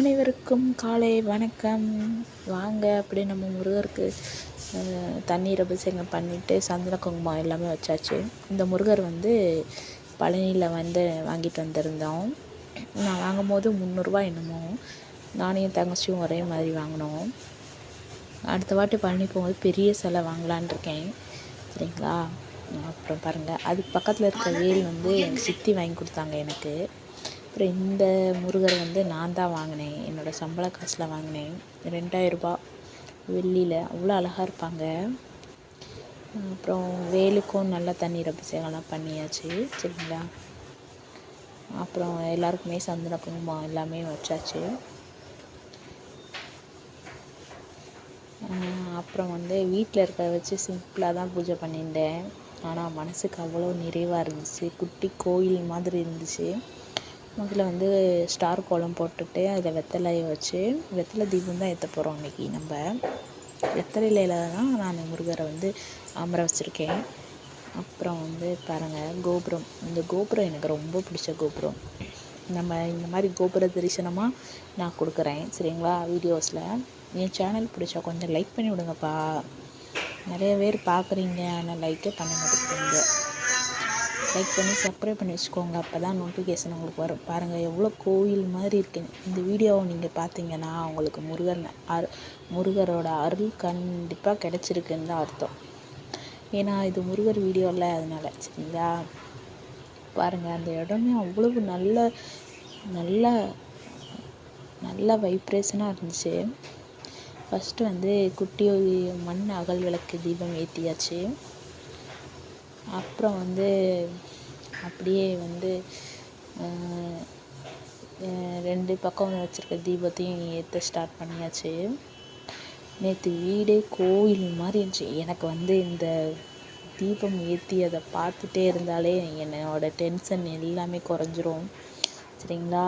அனைவருக்கும் காலை வணக்கம். வாங்க அப்படியே நம்ம முருகருக்கு தண்ணீர் அபிஷேகம் பண்ணிவிட்டு சந்தன குங்குமம் எல்லாமே வச்சாச்சு. இந்த முருகர் வந்து பழனியில் வந்து வாங்கிட்டு வந்திருந்தோம். நான் வாங்கும்போது முந்நூறுரூவா என்னமோ. நானும் தங்கச்சியும் ஒரே மாதிரி வாங்கினோம். அடுத்த வாட்டி பழனி போகும்போது பெரிய சிலை வாங்கலான் இருக்கேன். சரிங்களா? அப்புறம் பாருங்கள் அதுக்கு பக்கத்தில் இருக்க வேல் வந்து எங்கள் சித்தி வாங்கி கொடுத்தாங்க எனக்கு. அப்புறம் இந்த முருகர் வந்து நான் தான் வாங்கினேன். என்னோடய சம்பள காசில் வாங்கினேன். ரெண்டாயிரரூபா வெள்ளியில் அவ்வளோ அழகாக இருப்பாங்க. அப்புறம் வேலுக்கும் நல்லா தண்ணீர் அபிஷேகம்லாம் பண்ணியாச்சு. சரிங்களா? அப்புறம் எல்லாருக்குமே சந்தன குங்குமம் எல்லாமே வச்சாச்சு. அப்புறம் வந்து வீட்டில் இருக்கிறத வச்சு சிம்பிளாக தான் பூஜை பண்ணியிருந்தேன். ஆனால் மனதுக்கு அவ்வளோ நிறைவாக இருந்துச்சு. குட்டி கோயில் மாதிரி இருந்துச்சு. முதல்ல வந்து ஸ்டார் கோலம் போட்டுட்டு அதில் வெத்தலையை வச்சு வெத்தலை தீபம் தான் ஏற்ற போகிறோம் இன்றைக்கி நம்ம. வெத்தலையில் தான் நான் முருகரை வந்து அமர வச்சுருக்கேன். அப்புறம் வந்து பாருங்கள் கோபுரம். இந்த கோபுரம் எனக்கு ரொம்ப பிடிச்ச கோபுரம். நம்ம இந்த மாதிரி கோபுர தரிசனமாக நான் கொடுக்குறேன் சரிங்களா வீடியோஸில் என் சேனல் பிடிச்சா கொஞ்சம் லைக் பண்ணி விடுங்கப்பா. நிறைய பேர் பார்க்குறீங்க ஆனால் லைக்கே பண்ண மாட்டேங்கிறீங்க. லைக் பண்ணி சப்ஸ்கிரைப் பண்ணி வச்சுக்கோங்க. அப்போ தான் நோட்டிஃபிகேஷன் உங்களுக்கு வரும். பாருங்கள் எவ்வளோ கோயில் மாதிரி இருக்குன்னு இந்த வீடியோவை நீங்கள் பார்த்தீங்கன்னா உங்களுக்கு முருகன் அரு முருகரோட அருள் கண்டிப்பாக கிடச்சிருக்குன்னு தான் அர்த்தம். ஏன்னா இது முருகர் வீடியோ இல்லை அதனால். சரிங்களா? பாருங்கள் அந்த இடமே அவ்வளவு நல்ல நல்ல நல்ல வைப்ரேஷனாக இருந்துச்சு. ஃபஸ்ட்டு வந்து குட்டி மண் அகல் விளக்கு தீபம் ஏற்றியாச்சு அப்புறம் வந்து அப்படியே வந்து ரெண்டு பக்கம் வச்சுருக்க தீபத்தையும் ஏற்ற ஸ்டார்ட் பண்ணியாச்சு. நேற்று வீடே கோயில் மாதிரி இருந்துச்சு. எனக்கு வந்து இந்த தீபம் ஏற்றி அதை பார்த்துட்டே இருந்தாலே என்னோடய டென்ஷன் எல்லாமே குறைஞ்சிரும். சரிங்களா?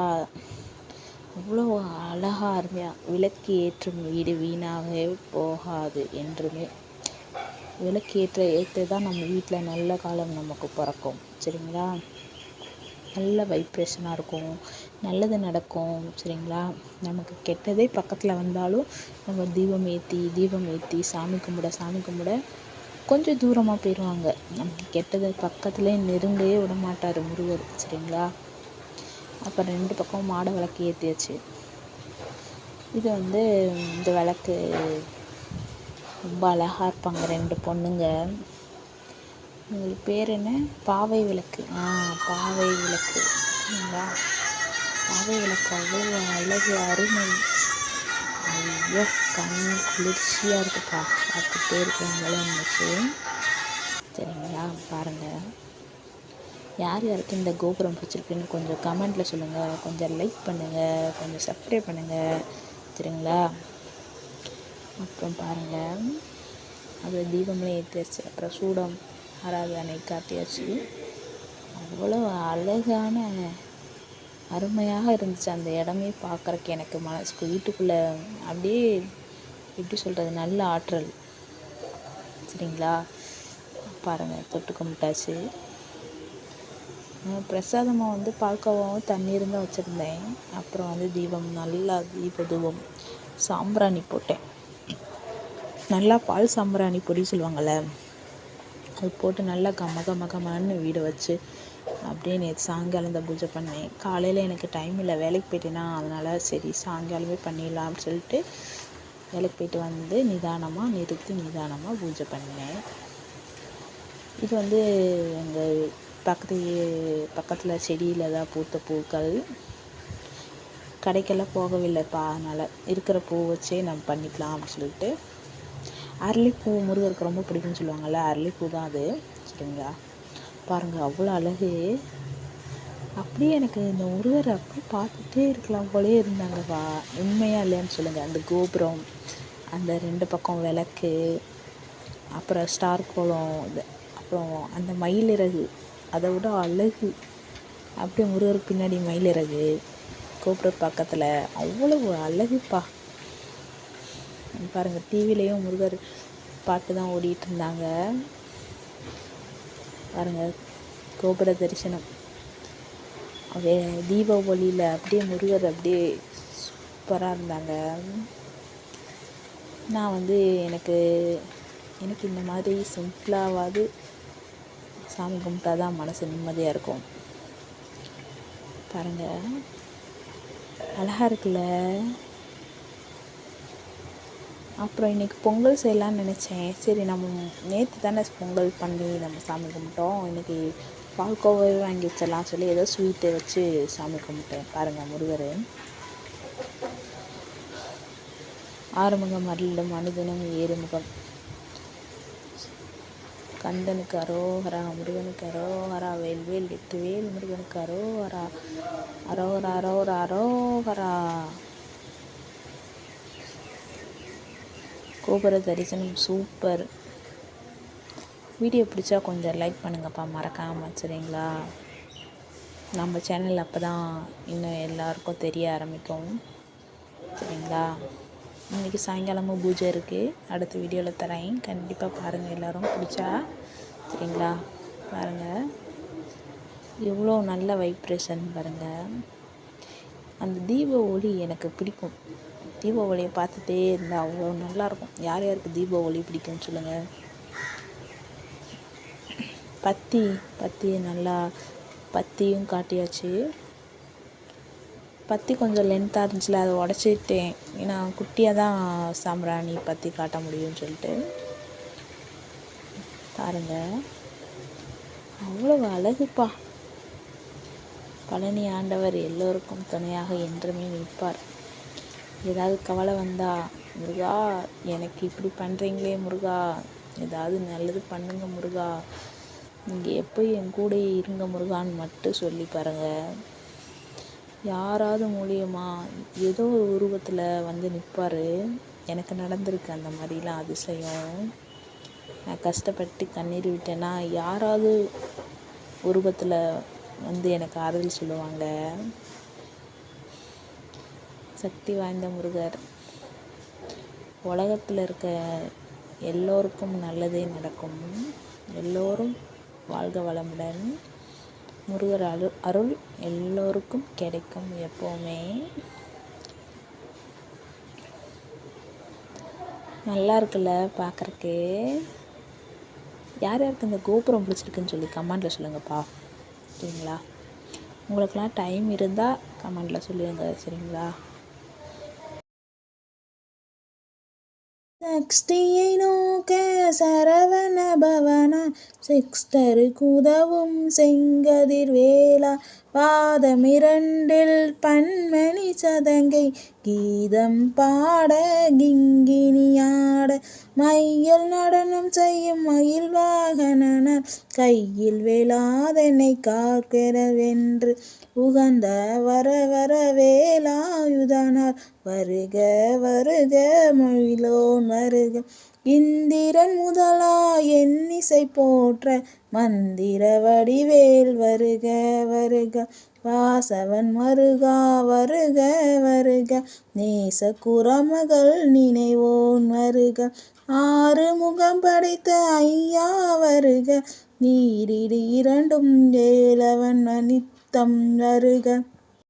அவ்வளோ அழகாக அருமையாக விளக்கு ஏற்றும் வீடு வீணாகவே போகாது என்றுமே. விளக்கு ஏற்ற ஏற்ற தான் நம்ம வீட்டில் நல்ல காலம் நமக்கு பிறக்கும். சரிங்களா? நல்ல வைப்ரேஷனாக இருக்கும். நல்லது நடக்கும். சரிங்களா? நமக்கு கெட்டதே பக்கத்தில் வந்தாலும் நம்ம தீபம் ஏற்றி தீபம் ஏற்றி சாமி கும்பிட சாமி கும்பிட கொஞ்சம் தூரமாக போயிடுவாங்க நமக்கு கெட்டது பக்கத்துலேயே நெருங்கவே விட மாட்டார் முருகர். சரிங்களா? அப்புறம் ரெண்டு பக்கம் மாட விளக்கு ஏற்றியாச்சு இது வந்து இந்த விளக்கு ரொம்ப அழகாக இருப்பாங்க ரெண்டு பொண்ணுங்க. உங்களுக்கு பேர் என்ன? பாவை விளக்கு. ஆ பாவை விளக்கு. சரிங்களா பாவை விளக்கு அவ்வளோ அழகு அருமை. ஐயோ கண் குளிர்ச்சியாக இருக்குப்பா பார்த்துட்டே இருக்கவங்கள இருந்துச்சு சரிங்களா பாருங்கள் யார் யாருக்கு இந்த கோபுரம் பிடிச்சிருக்குன்னு கொஞ்சம் கமெண்ட்டில் சொல்லுங்கள் கொஞ்சம் லைக் பண்ணுங்கள் கொஞ்சம் சப்ஸ்கிரைப் பண்ணுங்கள் சரிங்களா? அப்புறம் பாருங்கள் அது தீபம்லாம் ஏற்றியாச்சு அப்புறம் சூடம் ஆராதனை காட்டியாச்சு. அவ்வளோ அழகான அருமையாக இருந்துச்சு. அந்த இடமே பார்க்குறக்கு எனக்கு மனசுக்கு. வீட்டுக்குள்ளே அப்படியே எப்படி சொல்கிறது நல்ல ஆற்றல். சரிங்களா? பாருங்கள் தொட்டு கும்பிட்டாச்சு பிரசாதமாக வந்து பால்கோவாவும் தண்ணீரும் தான் வச்சுருந்தேன். அப்புறம் வந்து தீபம் நல்லா தீப தூபம் சாம்பிராணி போட்டேன். நல்லா பால் சாம்பிராணி பொடி சொல்லுவாங்கள்ல அது போட்டு நல்லா கம கம கமன்னு வீடு வச்சு அப்படியே நேற்று சாயங்காலம் தான் பூஜை பண்ணேன். காலையில் எனக்கு டைம் இல்லை வேலைக்கு போயிட்டேன்னா அதனால் சரி சாயங்காலமே பண்ணிடலாம் அப்படின்னு சொல்லிட்டு வேலைக்கு போயிட்டு வந்து நிதானமாக நிறுத்தி நிதானமாக பூஜை பண்ணேன். இது வந்து எங்கள் பக்கத்து பக்கத்தில் செடியில் தான் பூத்த பூக்கள். கடைக்கெல்லாம் போகவில்லைப்பா அதனால் இருக்கிற பூ வச்சே நம்ம பண்ணிக்கலாம் அப்படின்னு சொல்லிட்டு அரளிப்பூ முருகருக்கு ரொம்ப பிடிக்கும்னு சொல்லுவாங்கள்ல அரளிப்பூ தான் அது. சரிங்களா? பாருங்கள் அவ்வளோ அழகு. அப்படியே எனக்கு இந்த முருகர் அப்படியே பார்த்துட்டே இருக்கலாம் போலே இருந்தாங்கப்பா. உண்மையாக இல்லையான்னு சொல்லுங்கள் அந்த கோபுரம் அந்த ரெண்டு பக்கம் விளக்கு அப்புறம் ஸ்டார் கோலம் இது அப்புறம் அந்த மயிலிறகு. அதை விட அழகு. அப்படியே முருகருக்கு பின்னாடி மயிலிறகு கோபுர பக்கத்தில். அவ்வளவு அழகுப்பா. பாருங்கள் டிவிலையும் முருகர் பாட்டு தான் ஓடிட்டு இருந்தாங்க பாருங்கள் கோபுர தரிசனம். அப்படியே தீப ஒளியில் அப்படியே முருகர் அப்படியே சூப்பராக இருந்தாங்க. நான் வந்து எனக்கு எனக்கு இந்த மாதிரி சிம்பிளாவது சாமி கும்பிட்டா தான் மனசு நிம்மதியாக இருக்கும். பாருங்கள் அழகாக இருக்குல்ல? அப்புறம் இன்றைக்கி பொங்கல் செய்யலான்னு நினச்சேன். சரி நம்ம நேற்று தானே பொங்கல் பண்ணி நம்ம சாமி கும்பிட்டோம். இன்றைக்கி பால்கோவை வாங்கி வச்சிடலாம் சொல்லி ஏதோ ஸ்வீட்டை வச்சு சாமி கும்பிட்டேன். பாருங்கள் முருகர். ஆறுமுகம் அருளிடும் அனுதினம் ஏறுமுகம். கந்தனுக்கு அரோஹரா முருகனுக்கு அரோஹரா வேல்வேல் வெட்டுவேல் முருகனுக்கு அரோஹரா அரோஹரா அரோஹரா அரோஹரா கோபுர தரிசனம் சூப்பர் வீடியோ பிடிச்சா கொஞ்சம் லைக் பண்ணுங்கப்பா மறக்காமல் சரிங்களா? நம்ம சேனல் அப்போ தான் இன்னும் எல்லாருக்கும் தெரிய ஆரம்பிக்கும். சரிங்களா? இன்றைக்கி சாயங்காலமும் பூஜை இருக்குது அடுத்த வீடியோவில் தரேன். கண்டிப்பாக பாருங்கள் எல்லோரும். பிடிச்சா? சரிங்களா? பாருங்கள் எவ்வளோ நல்ல வைப்ரேஷன் பாருங்கள் அந்த தீப ஒளி எனக்கு பிடிக்கும். தீப ஒளியை பார்த்துட்டே இருந்தால் அவ்வளோ நல்லாயிருக்கும். யார் யாருக்கு தீப ஒளி பிடிக்கும்னு சொல்லுங்கள் பத்தி பத்தியை நல்லா பத்தியும் காட்டியாச்சு. பத்தி கொஞ்சம் லென்த்தாக இருந்துச்சுல அதை உடச்சிட்டேன். ஏன்னா குட்டியாக தான் சாம்பிராணி பத்தி காட்ட முடியும்னு சொல்லிட்டு. பாருங்க. அவ்வளோ அழகுப்பா. பழனி ஆண்டவர் எல்லோருக்கும் துணையாக என்றுமே நிற்பார். ஏதாவது கவலை வந்தா முருகா எனக்கு இப்படி பண்ணுறீங்களே முருகா ஏதாவது நல்லது பண்ணுங்க முருகா நீங்கள் எப்போ என் கூட இருங்க முருகான்னு மட்டும் சொல்லி பாருங்கள் யாராவது மூலியமாக ஏதோ ஒரு உருவத்தில் வந்து நிற்பார் எனக்கு நடந்திருக்கு அந்த மாதிரிலாம் அதிசயம். நான் கஷ்டப்பட்டு கண்ணீர் விட்டேன்னா யாராவது உருவத்தில் வந்து எனக்கு ஆறுதல் சொல்லுவாங்க. சக்தி வாய்ந்த முருகர். உலகத்தில் இருக்க எல்லோருக்கும் நல்லதே நடக்கும். எல்லோரும் வாழ்க வளமுடன். முருகர் அரு அருள் எல்லோருக்கும் கிடைக்கும் எப்போவுமே. நல்லா இருக்குல்ல பார்க்குறக்கு யார் யாருக்கு இந்த கோபுரம் பிடிச்சிருக்குன்னு சொல்லி கமெண்டில் சொல்லுங்கப்பா. சரிங்களா? உங்களுக்கெல்லாம் டைம் இருந்தால் கமெண்டில் சொல்லிடுங்க சரிங்களா? Sixteen, ain't no சரவண பவன சிக்ஸ்டரு செங்கதிர் வேளா பாதமிரண்டில் பன்மணி சதங்கை கீதம் பாட கிங்கினியாட மையல் நடனம் செய்யும் மயில் வாகனனார் கையில் வேளாதனை காக்கிறவென்று உகந்த வர வர வேலாயுதனார் வருக வருக மொழிலோன் வருக. இந்திரன் முதலா என்னிசை போற்ற மந்திர வடிவேல் வருக வருக. வாசவன் மருகா வருக வருக. நேச குரமகள் நினைவோன் வருக. ஆறு முகம் படைத்த ஐயா வருக. நீரிடு இரண்டும் ஏலவன் அனித்தம் வருக.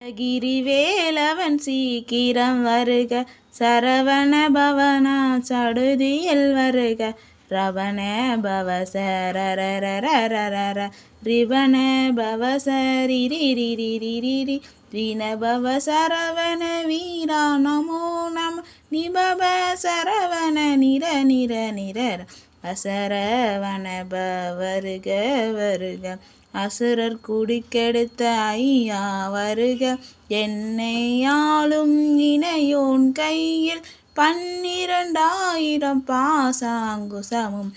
கிரிவேலவன் சீக்கிரம் வருக சரவண பவனா சடுதியில் வருக. ரவண பவசரரரரரர ரிவண பவசரிரிரிரிரிரி வினபவ சரவண வீரா நமோ நம நிபவ சரவண நிர நிர நிர அசரவண பவருக வருக. அசுரர் குடிக்கெடுத்த ஐயா வருக. என்னையாளும் இணையோன் கையில் பன்னிரண்டாயிரம் பாசாங்குசமும்.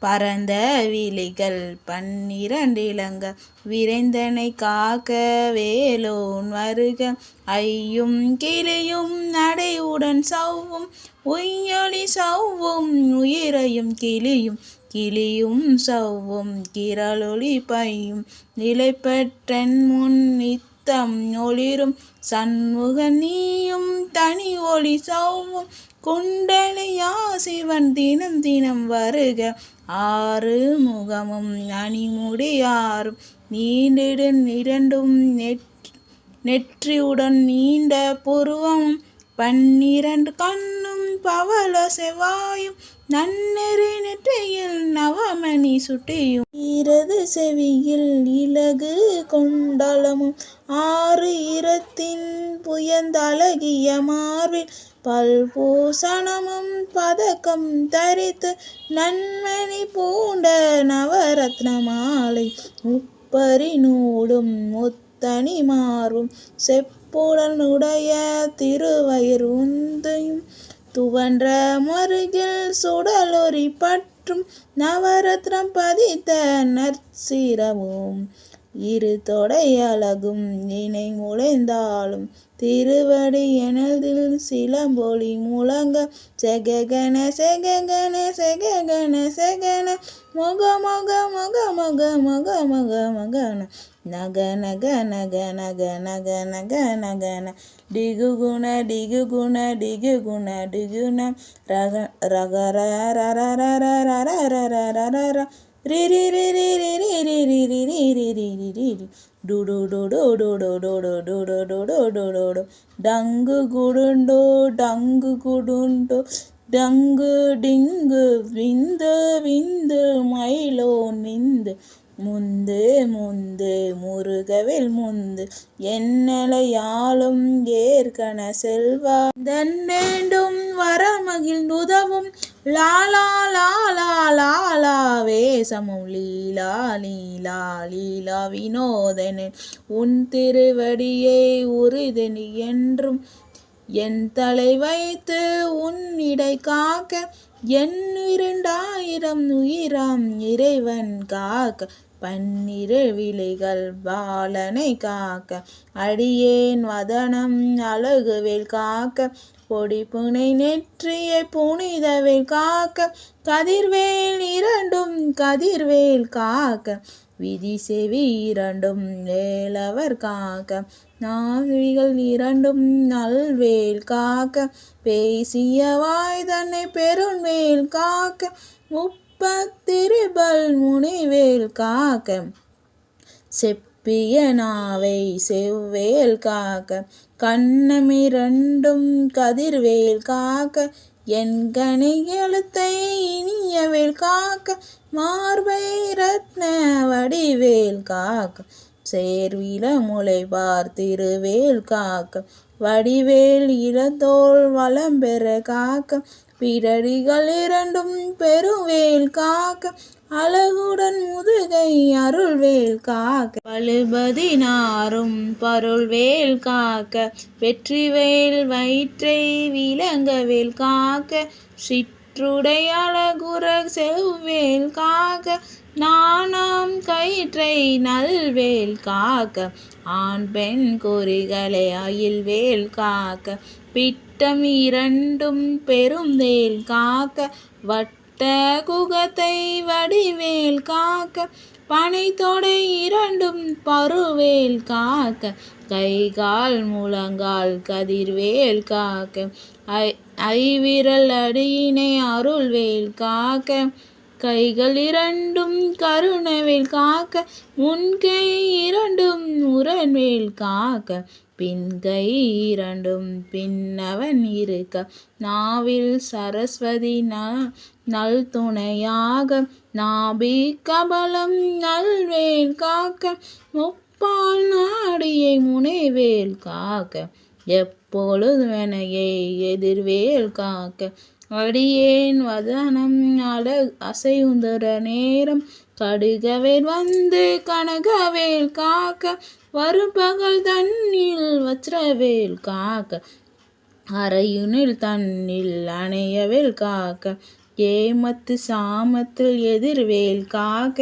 பரந்த விழிகள் பன்னிரண்டிலங்க. விரைந்தனை காக்க வேலோன் வருக. ஐயும் கிளியும் நடையுடன் சவ்வும். உய்யொளி சவ்வும். உயிரையும் கிளியும் கிளியும் சவ்வும் கிரளொளி பையும். நிலைப்பற்றன் முன் நித்தம் ஒளிரும். சண்முக நீயும் தனி ஒளி சவ்வும். குண்டலையா சிவன் தினம் தினம் வருக. ஆறு முகமும் அணிமுடியாரும் நீண்டிடு இரண்டும் நெற்றியுடன் நீண்ட புருவமும். பன்னிரண்டு கண்ணும் பவள செவ்வாயும். நன்னெறி நெற்றையில் நவமணி சுட்டியும். ஈரது செவியில் இலகு கொண்டலமும் ஆறு இரத்தின் புயந்தழகிய மார்பில் பல்பூசணமும் பதக்கம் தரித்து நன்மணி பூண்ட நவரத்ன மாலை முப்பரி நூடும் முத்தணி மாறும் செப்புடனுடைய திருவயிறு உந்தையும் துவன்ற மருகில் சுடலொரி பற்றும் நவரத்னம் பதித்த நற்சிரமும் இரு தொடை அழகும் இணை முளைந்தாலும் திருவடி எனதில் சிலம்பொலி முழங்க செககன செககன செககன செகன மொக மொக மொக மொக மொக மொக மொகன நக நக நக நக நக நக நகன டிகுகுண டிகுகுண டிகு குண டிகுண ரக ரக ர ர ர ர ர ர ர ர ர ர ர ரி ரி ரி ரி ரி ரி ரி ரி ரி ரி ரி ரி ரி ரி ரி டு டு டு டு டு டு டு டு டு டு டு டு டு டு டு டங்கு குடுண்டு டங்கு குடுண்டு டங்கு டிங்கு விந்து விந்து மயிலோ நிந்து முந்து முந்து முருகவில் முந்து என்னலையாலும் ஏற்கன செல்வா தன்னேண்டும் வரமகிழ்ந்துதவும் லாலா லாலா லாலா வேசமும் லீலா லீலா லீலா வினோதனே உன் திருவடியை உறுதனி என்றும் என் தலை வைத்து உன் இடை காக்க எண்ணிரண்டாயிரம் இரண்டாயிரம் உயிராம் இறைவன் காக்க பன்னிரு விழிகள் பாலனை காக்க அடியேன் வதனம் அழகுவேல் காக்க பொடி புனை நெற்றியை புனிதவேல் காக்க கதிர்வேல் இரண்டும் கதிர்வேல் காக்க விதி செவி இரண்டும் வேலவர் காக்க நாவிகள் இரண்டும் நல்வேல் காக்க பேசிய வாய் தன்னை பெருண்வேல் காக்க முப்பத்திருபல் முனிவேல் காக்க செப்பிய நாவை செவ்வேல் காக்க கண்ணமிரண்டும் கதிர்வேல் காக்க என்கனை எழுத்தை இனியவேல் காக்க மார்பை ரத்ன வடிவேல் காக்க சேர்வில முளை திருவேல் காக்க வடிவேல் இளந்தோள் வளம்பெற காக்க பிடரிகள் இரண்டும் பெருவேல் காக்க அழகுடன் முதுகை அருள்வேல் காக்க பழுபதினாரும் பருள்வேல் காக்க வெற்றிவேல் வயிற்றை விளங்கவேல் காக்க சிற்றுடை அழகுற செவ்வேல் காக்க நாணம் கயிற்றை நல்வேல் காக்க ஆண் பெண் குறிகளை அயில்வேல் காக்க பிட்டம் இரண்டும் பெருந்தேல் காக்க வட்ட குகத்தை வடிவேல் காக்க பனைத்தொடை இரண்டும் பருவேல் காக்க கை கால் முழங்கால் கதிர்வேல் காக்க ஐ ஐவிரல் அடியினை அருள்வேல் காக்க கைகள் இரண்டும் கருணவேல் காக்க முன்கை இரண்டும் முரண்வேல் காக்க பின்கை இரண்டும் பின்னவன் இருக்க. நாவில் சரஸ்வதி ந நல் துணையாக நாபி கபலம் நல்வேல் காக்க. முப்பால் நாடியை முனைவேல் காக்க. எப்பொழுது வினையை எதிர்வேல் காக்க. அடியேன் வதனம் அழ அசையுந்துற நேரம் கடுகவேல் வந்து கனகவேல் காக்க வரும் பகல் தண்ணில் வச்சிரவேல் காக்க அறையுனில் தண்ணில் அணையவேல் காக்க ஏமத்து சாமத்தில் எதிர்வேல் காக்க.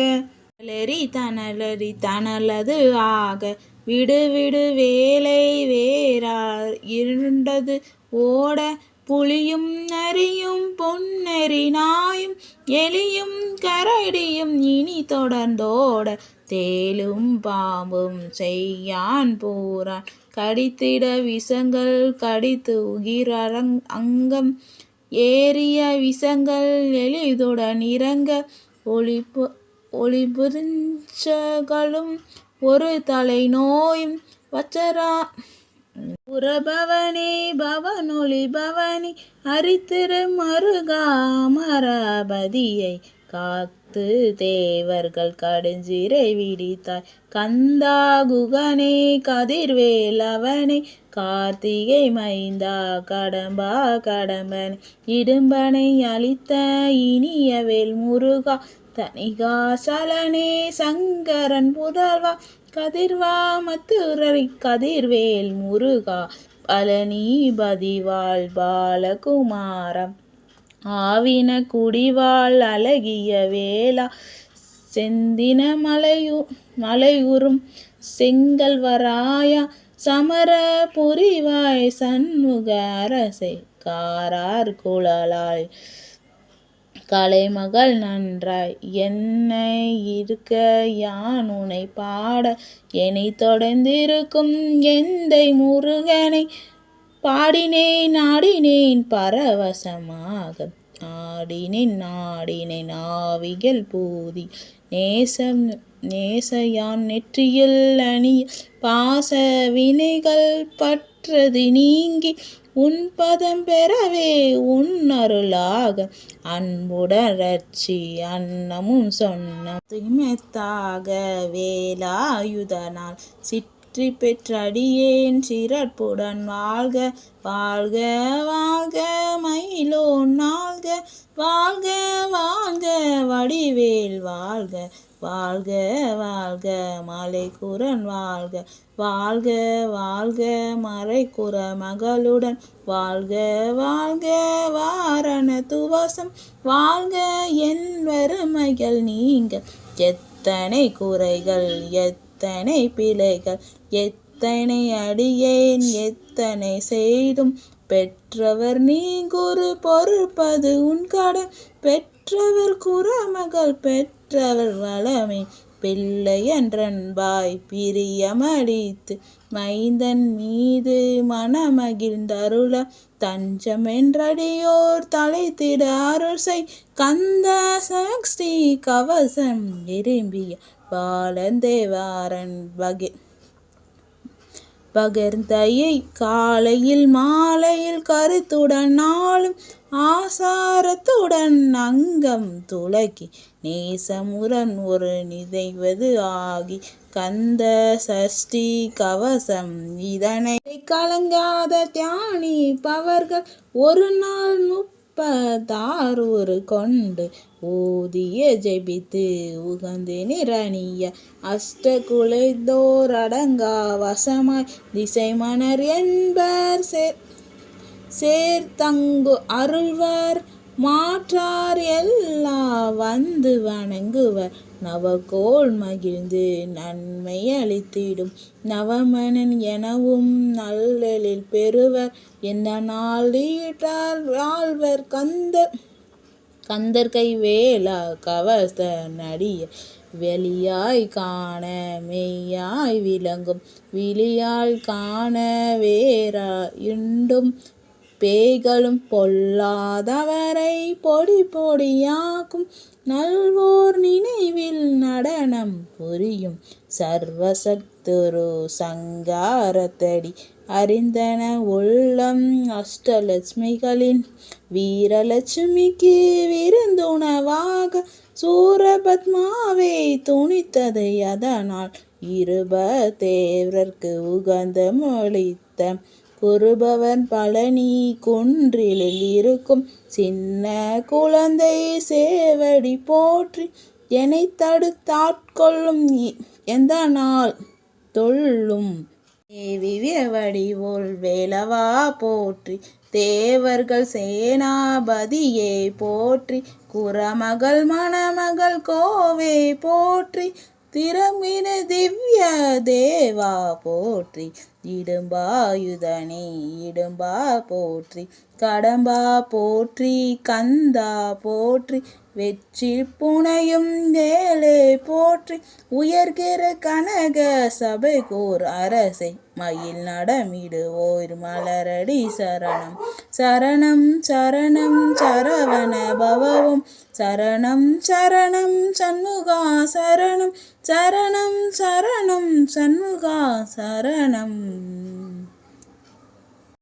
தனலரி தனலரி தனலது ஆக விடு விடு வேலை வேறார் இருண்டது ஓட புலியும் நரியும் பொன்னெறி நாயும் எலியும் கரடியும் இனி தொடர்ந்தோட தேலும் பாம்பும் செய்யான் பூரான். கடித்திட விஷங்கள் கடித்து உகிரங் அங்கம். ஏறிய விஷங்கள் எளிதுடன் இறங்க ஒளிப்பு ஒளிபுரிஞ்சகளும் ஒரு தலை நோயும். வச்சரா புறபவனி பவனொளி பவனி அரித்திரு மருகா மரபதியை காத்து தேவர்கள் கடுஞ்சிறை விடித்தாய் கந்தா குகனே கதிர்வேலவனே கார்த்திகை மைந்தா கடம்பா கடம்பன். இடும்பனை அளித்த இனியவேல் முருகா தனிகாசலனே சங்கரன் புதல்வா கதிர்வாமத்துரை கதிர்வேல் முருகா பழனிபதிவாள் பாலகுமாரம். ஆவின குடிவாள் அழகிய வேளா செந்தின மலையு மலையுறும் செங்கல்வராயா சமர புரிவாய் சண்முக அரசை காரார் குழலாய் கலைமகள் நன்றாய். என்னை இருக்க யான் உனை பாட என்னை தொடர்ந்திருக்கும் எந்தை முருகனை பாடினேன் ஆடினேன் பரவசமாக ஆடினேன் நாடினேன் ஆவிகள் பூதி. நேசம் நேசையான் நெற்றியில் அணிய பாச வினைகள் பற்றது நீங்கி உன் பதம் பெறவே உன் அருளாக. அன்புடன் ரட்சி அன்னமும் சொன்ன திமெத்தாக வேலாயுதனால் சிற்றி பெற்றடியேன் சிறப்புடன் வாழ்க வாழ்க வாழ்க மயிலோ நாள்க வாழ்க வாழ்க வடிவேல் வாழ்க. வாழ்க வாழ்க மலைக்குரன் வாழ்க. வாழ்க வாழ்க மறைக்குற மகளுடன் வாழ்க வாழ்க வாரண துவசம். வாழ்க என் வறுமைகள் நீங்க. எத்தனை குறைகள் எத்தனை பிழைகள். எத்தனை அடியேன் எத்தனை செய்தும். பெற்றவர் நீ குரு பொறுப்பது உன் கடன். பெற்றவர் குறமகள் பெற்றவர் வளமே. பிள்ளை என்றன்பாய் பிரியமடித்து மைந்தன் மீது மனமகிழ்ந்தருள தஞ்சமென்றடியோர் தலைத்திட அருசை கந்த சக்தி கவசம் விரும்பிய பாலந்தேவாரன் வகை பகர்ந்தையை காலையில் மாலையில் கருத்துடன் நாளும் ஆசாரத்துடன் அங்கம் துலக்கி நேசமுடன் ஒரு நிதைவது ஆகி கந்த சஷ்டி கவசம் இதனை கலங்காத தியானி பவர்கள் ஒரு நாள் முப்பதாரூறு கொண்டு ஊதிய ஜெபித்து உகந்து நிரணிய. அஷ்ட குலைதோர் வசமாய் திசை மணர் என்பர் சேர் சேர்த்தங்கு அருள்வர் மாற்றார் எல்லா வந்து வணங்குவர். நவகோள் மகிழ்ந்து நன்மை அளித்திடும். நவமனன் எனவும் நல்லெழில் பெறுவர். எந்த நாள் ஈட்டார் வாழ்வர் கந்தர். கந்தர் கை வேலா கவச நடிய வெளியாய் காண மெய்யாய் விளங்கும். விழியால் காண வேறா இண்டும் பேய்களும் பொல்லாதவரை பொடி பொடியாக்கும் நல்வோர் நினைவில் நடனம் புரியும். சர்வசத்துரு சங்காரத்தடி அறிந்தன உள்ளம் அஷ்டலட்சுமிகளின் வீரலட்சுமிக்கு விருந்துணவாக சூரபத்மாவை துணித்தது அதனால் இருப தேவர்க்கு உகந்த மொழித்த குருபவன் பழனி குன்றிலில் இருக்கும் சின்ன குழந்தை சேவடி போற்றி என்னை தடுத்தாட்கொள்ளும் எந்த நாள் தொல்லும்? தேவிய வடிவோல் வேலவா போற்றி தேவர்கள் சேனாபதியே போற்றி குரமகள் மணமகள் கோவே போற்றி திறமின திவ்ய தேவா போற்றி. இடும்பாயுதனே இடும்பா போற்றி. கடம்பா போற்றி கந்தா போற்றி. வெற்றி புனையும் வேலே போற்றி. உயர்கிற கனக சபை சபைகோர் அரசை மயில் நடமிடு ஓர் மலரடி சரணம். சரணம் சரணம் சரவண பவவும். சரணம் சரணம் சண்முகா சரணம். சரணம் சரணம் சண்முகா சரணம்.